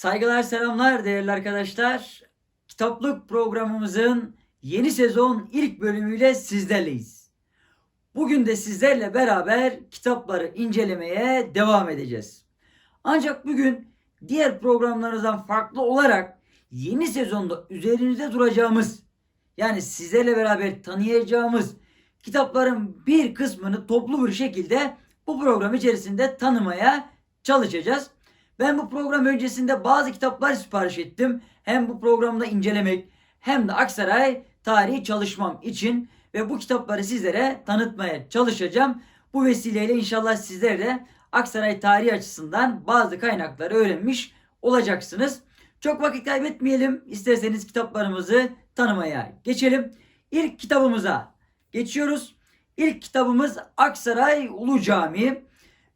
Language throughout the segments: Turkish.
Saygılar selamlar değerli arkadaşlar. Kitaplık programımızın yeni sezon ilk bölümüyle sizlerleyiz. Bugün de sizlerle beraber kitapları incelemeye devam edeceğiz. Ancak bugün diğer programlarımızdan farklı olarak yeni sezonda üzerinde duracağımız yani sizlerle beraber tanıyacağımız kitapların bir kısmını toplu bir şekilde bu program içerisinde tanımaya çalışacağız. Ben bu program öncesinde bazı kitaplar sipariş ettim. Hem bu programda incelemek hem de Aksaray tarihi çalışmam için ve bu kitapları sizlere tanıtmaya çalışacağım. Bu vesileyle inşallah sizler de Aksaray tarihi açısından bazı kaynakları öğrenmiş olacaksınız. Çok vakit kaybetmeyelim. İsterseniz kitaplarımızı tanımaya geçelim. İlk kitabımıza geçiyoruz. İlk kitabımız Aksaray Ulu Camii.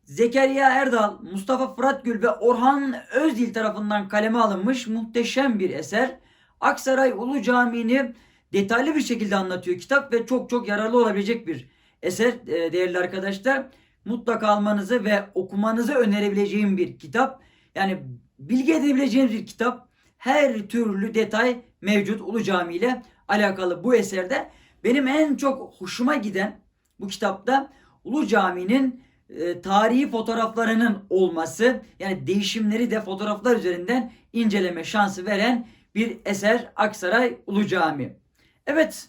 Zekeriya Erdal, Mustafa Fıratgül ve Orhan Özdil tarafından kaleme alınmış muhteşem bir eser. Aksaray Ulu Camii'ni detaylı bir şekilde anlatıyor kitap ve çok çok yararlı olabilecek bir eser e, değerli arkadaşlar. Mutlaka almanızı ve okumanızı önerebileceğim bir kitap. Yani bilgi edinebileceğiniz bir kitap. Her türlü detay mevcut Ulu Cami ile alakalı bu eserde. Benim en çok hoşuma giden bu kitapta Ulu Cami'nin e, tarihi fotoğraflarının olması yani değişimleri de fotoğraflar üzerinden inceleme şansı veren bir eser Aksaray Ulu Cami. Evet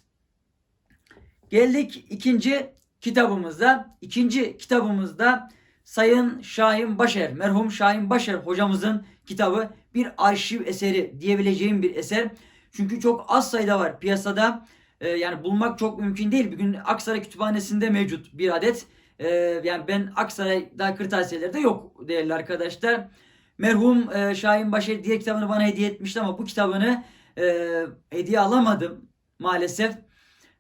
geldik ikinci kitabımıza. İkinci kitabımızda Sayın Şahin Başer, merhum Şahin Başer hocamızın kitabı bir arşiv eseri diyebileceğim bir eser. Çünkü çok az sayıda var piyasada. Ee, yani bulmak çok mümkün değil. Bir gün Aksaray Kütüphanesi'nde mevcut bir adet. Ee, yani ben Aksaray'da kırtasiyelerde yok değerli arkadaşlar. Merhum e, Şahin Başer diye kitabını bana hediye etmişti ama bu kitabını e, hediye alamadım maalesef.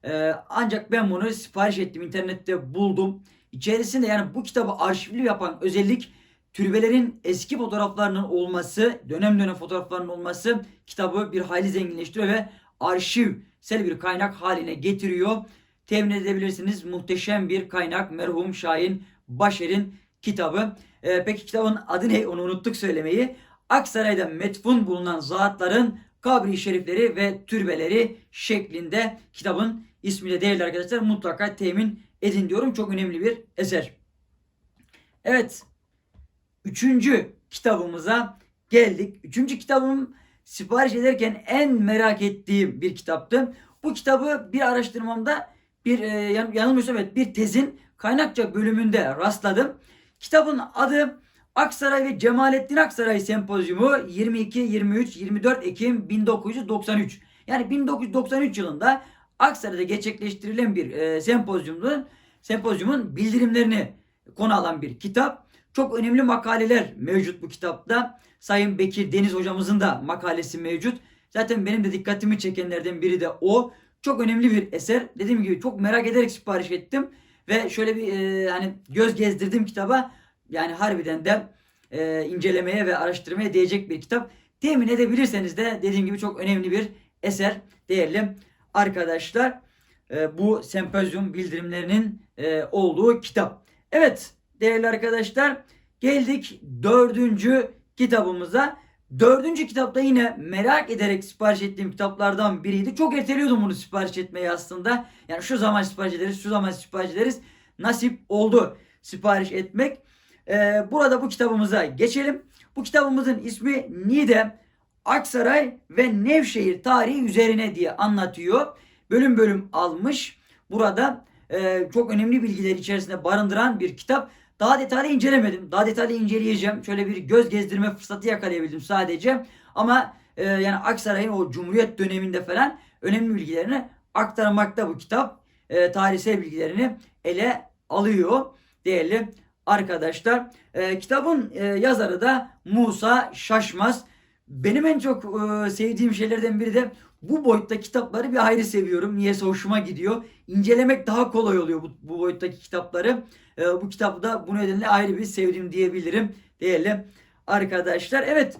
E, ancak ben bunu sipariş ettim. internette buldum. İçerisinde yani bu kitabı arşivli yapan özellik türbelerin eski fotoğraflarının olması, dönem dönem fotoğraflarının olması kitabı bir hayli zenginleştiriyor ve arşivsel bir kaynak haline getiriyor. Temin edebilirsiniz. Muhteşem bir kaynak merhum Şahin Başer'in kitabı. Ee, peki kitabın adı ne? Onu unuttuk söylemeyi. Aksaray'da metfun bulunan zatların kabri şerifleri ve türbeleri şeklinde kitabın ismiyle değerli arkadaşlar mutlaka temin edin diyorum. Çok önemli bir eser. Evet. Üçüncü kitabımıza geldik. Üçüncü kitabım sipariş ederken en merak ettiğim bir kitaptı. Bu kitabı bir araştırmamda bir e, yan, yanılmıyorsam evet bir tezin kaynakça bölümünde rastladım. Kitabın adı Aksaray ve Cemalettin Aksaray Sempozyumu 22, 23, 24 Ekim 1993. Yani 1993 yılında Aksaray'da gerçekleştirilen bir e, sempozyumun, sempozyumun bildirimlerini konu alan bir kitap. Çok önemli makaleler mevcut bu kitapta. Sayın Bekir Deniz hocamızın da makalesi mevcut. Zaten benim de dikkatimi çekenlerden biri de o. Çok önemli bir eser. Dediğim gibi çok merak ederek sipariş ettim. Ve şöyle bir e, hani göz gezdirdim kitaba. Yani harbiden de e, incelemeye ve araştırmaya değecek bir kitap. Temin edebilirseniz de dediğim gibi çok önemli bir eser değerli arkadaşlar. E, bu sempozyum bildirimlerinin e, olduğu kitap. Evet değerli arkadaşlar geldik dördüncü kitabımıza. Dördüncü kitapta yine merak ederek sipariş ettiğim kitaplardan biriydi. Çok erteliyordum bunu sipariş etmeyi aslında. Yani şu zaman sipariş ederiz, şu zaman sipariş ederiz. Nasip oldu sipariş etmek. Ee, burada bu kitabımıza geçelim. Bu kitabımızın ismi Nide, Aksaray ve Nevşehir tarihi üzerine diye anlatıyor. Bölüm bölüm almış. Burada e, çok önemli bilgiler içerisinde barındıran bir kitap. Daha detaylı incelemedim. Daha detaylı inceleyeceğim. Şöyle bir göz gezdirme fırsatı yakalayabildim sadece. Ama e, yani Aksaray'ın o Cumhuriyet döneminde falan önemli bilgilerini aktarmakta bu kitap. E, tarihsel bilgilerini ele alıyor değerli arkadaşlar. E, kitabın e, yazarı da Musa Şaşmaz. Benim en çok e, sevdiğim şeylerden biri de bu boyutta kitapları bir ayrı seviyorum. Niyeyse hoşuma gidiyor. İncelemek daha kolay oluyor bu, bu boyuttaki kitapları. E, bu kitabı da bu nedenle ayrı bir sevdiğim diyebilirim değerli arkadaşlar. Evet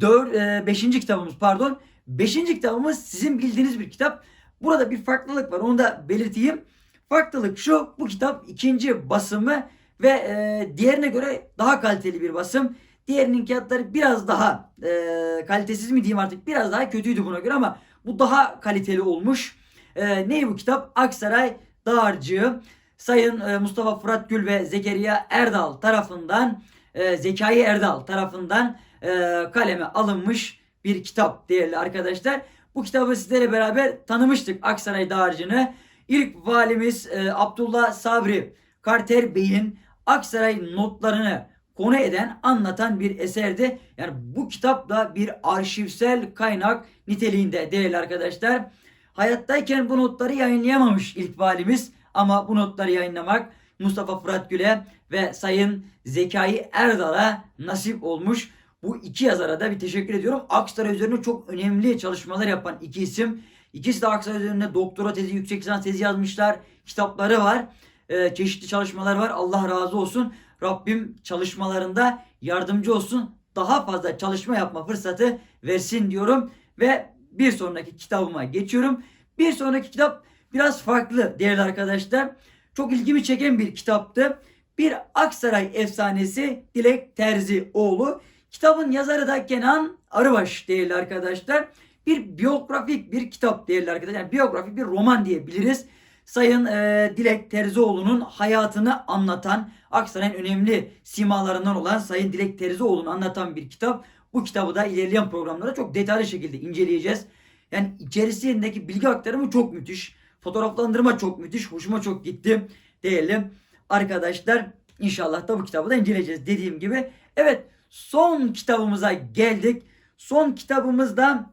4 5. kitabımız pardon. 5. kitabımız sizin bildiğiniz bir kitap. Burada bir farklılık var. Onu da belirteyim. Farklılık şu. Bu kitap ikinci basımı ve e, diğerine göre daha kaliteli bir basım. Diğerinin kağıtları biraz daha e, kalitesiz mi diyeyim artık biraz daha kötüydü buna göre ama bu daha kaliteli olmuş. E, ne bu kitap? Aksaray Dağarcığı. Sayın e, Mustafa Fırat Gül ve Zekeriya Erdal tarafından e, Zekai Erdal tarafından e, kaleme alınmış bir kitap değerli arkadaşlar. Bu kitabı sizlerle beraber tanımıştık Aksaray Dağarcı'nı. İlk valimiz e, Abdullah Sabri Karter Bey'in Aksaray notlarını konu eden, anlatan bir eserdi. Yani bu kitap da bir arşivsel kaynak niteliğinde değerli arkadaşlar. Hayattayken bu notları yayınlayamamış ilk valimiz ama bu notları yayınlamak Mustafa Fırat Gül'e ve Sayın Zekai Erdal'a nasip olmuş. Bu iki yazara da bir teşekkür ediyorum. Aksaray üzerine çok önemli çalışmalar yapan iki isim. İkisi de Aksaray üzerine doktora tezi, yüksek lisans tezi yazmışlar. Kitapları var. Ee, çeşitli çalışmalar var. Allah razı olsun. Rabbim çalışmalarında yardımcı olsun. Daha fazla çalışma yapma fırsatı versin diyorum. Ve bir sonraki kitabıma geçiyorum. Bir sonraki kitap biraz farklı değerli arkadaşlar. Çok ilgimi çeken bir kitaptı. Bir Aksaray efsanesi Dilek Terzioğlu. Kitabın yazarı da Kenan Arıbaş değerli arkadaşlar. Bir biyografik bir kitap değerli arkadaşlar. Yani biyografik bir roman diyebiliriz. Sayın e, Dilek Terzioğlu'nun hayatını anlatan Aksaray'ın önemli simalarından olan Sayın Dilek Terzioğlu'nu anlatan bir kitap. Bu kitabı da ilerleyen programlarda çok detaylı şekilde inceleyeceğiz. Yani içerisindeki bilgi aktarımı çok müthiş. Fotoğraflandırma çok müthiş. Hoşuma çok gitti. Değerli arkadaşlar. İnşallah da bu kitabı da inceleyeceğiz dediğim gibi. Evet son kitabımıza geldik. Son kitabımızda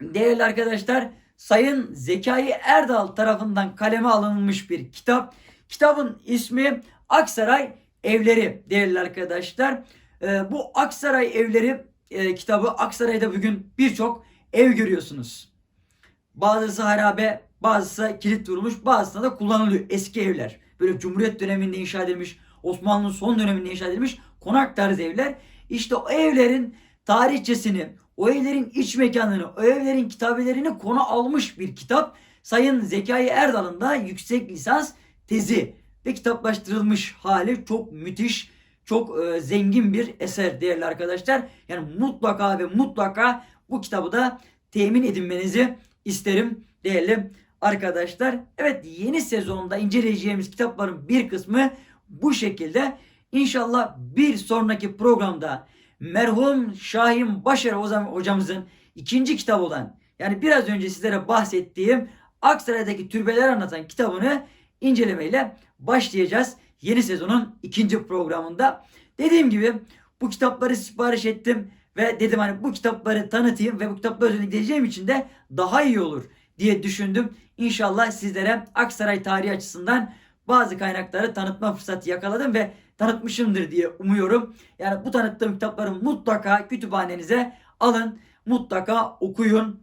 değerli arkadaşlar Sayın Zekai Erdal tarafından kaleme alınmış bir kitap. Kitabın ismi Aksaray Evleri değerli arkadaşlar. Ee, bu Aksaray Evleri e, kitabı Aksaray'da bugün birçok ev görüyorsunuz. Bazısı harabe, bazısı kilit durmuş, bazısında da kullanılıyor eski evler. Böyle Cumhuriyet döneminde inşa edilmiş, Osmanlı'nın son döneminde inşa edilmiş konak tarzı evler. İşte o evlerin tarihçesini, o evlerin iç mekanını, o evlerin kitabelerini konu almış bir kitap. Sayın Zekai Erdal'ın da yüksek lisans tezi ve kitaplaştırılmış hali çok müthiş, çok e, zengin bir eser değerli arkadaşlar. Yani mutlaka ve mutlaka bu kitabı da temin edinmenizi isterim değerli arkadaşlar. Evet yeni sezonda inceleyeceğimiz kitapların bir kısmı bu şekilde. İnşallah bir sonraki programda merhum Şahin Başar hocamızın ikinci kitabı olan yani biraz önce sizlere bahsettiğim Aksaray'daki türbeler anlatan kitabını incelemeyle başlayacağız. Yeni sezonun ikinci programında. Dediğim gibi bu kitapları sipariş ettim ve dedim hani bu kitapları tanıtayım ve bu kitapları özellikle için de daha iyi olur diye düşündüm. İnşallah sizlere Aksaray tarihi açısından bazı kaynakları tanıtma fırsatı yakaladım ve tanıtmışımdır diye umuyorum. Yani bu tanıttığım kitapları mutlaka kütüphanenize alın. Mutlaka okuyun.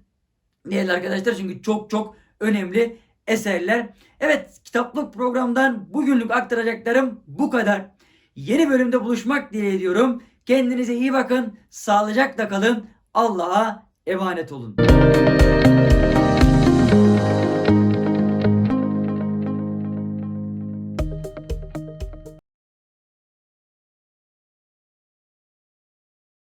Değerli arkadaşlar çünkü çok çok önemli eserler. Evet kitaplık programdan bugünlük aktaracaklarım bu kadar. Yeni bölümde buluşmak dileğiyorum. Kendinize iyi bakın. Sağlıcakla kalın. Allah'a emanet olun.